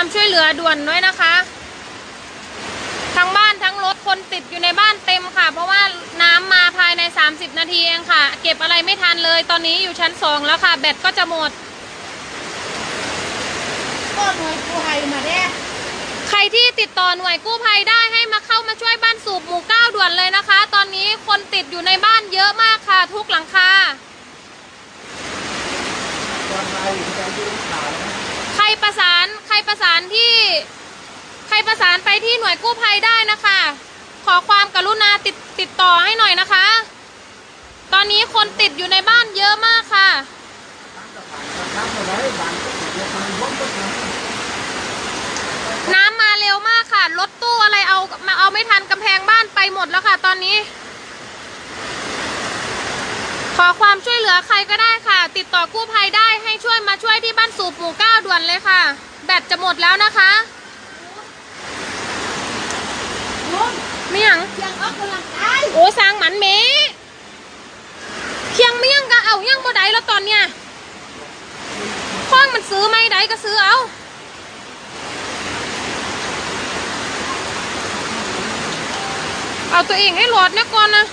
ความช่วยเหลือด่วนด้วยนะคะ ทั้งบ้านทั้งรถคนติดอยู่ในบ้านเต็มค่ะ เพราะว่าน้ำมาภายใน 30 นาทีเองค่ะ เก็บอะไรไม่ทันเลย ตอนนี้อยู่ชั้น2แล้วค่ะ แบตก็จะหมดก็หน่วยกู้ภัยมาแด้ใครที่ติดต่อหน่วยกู้ภัยได้ให้มาเข้ามาช่วยบ้านสูบหมู่เก้าด่วนเลยนะคะ ตอนนี้คนติดอยู่ในบ้านเยอะมากค่ะ ทุกหลังคาใคร ประสานใครประสานที่ ใครประสานไปที่หน่วยกู้ภัยได้นะคะ ขอความกรุณาติดติดต่อให้หน่อยนะคะ ตอนนี้คนติดอยู่ในบ้านเยอะมากค่ะ น้ำมาเร็วมากค่ะ รถตู้อะไรเอามาเอาไม่ทันกำแพงบ้านไปหมดแล้วค่ะ ตอนนี้ ขอความช่วยเหลือใครก็ได้ค่ะ ติดต่อกู้ภัยได้ให้ช่วยมาช่วยที่บ้านสูบหมู่ เก้าด่วนเลยค่ะ แบตจะหมดแล้วนะคะลุงไม่หยังยังออกกำลังกายโอ้สร้างหมันเมเคียงไม่ยังก็เอายังบ่ได้แล้วตอนเนี้ยข้องมันซื้อไม่ได้ก็ซื้อเอาเอาตัวเองให้หลอดเนี่ยก่อนนะ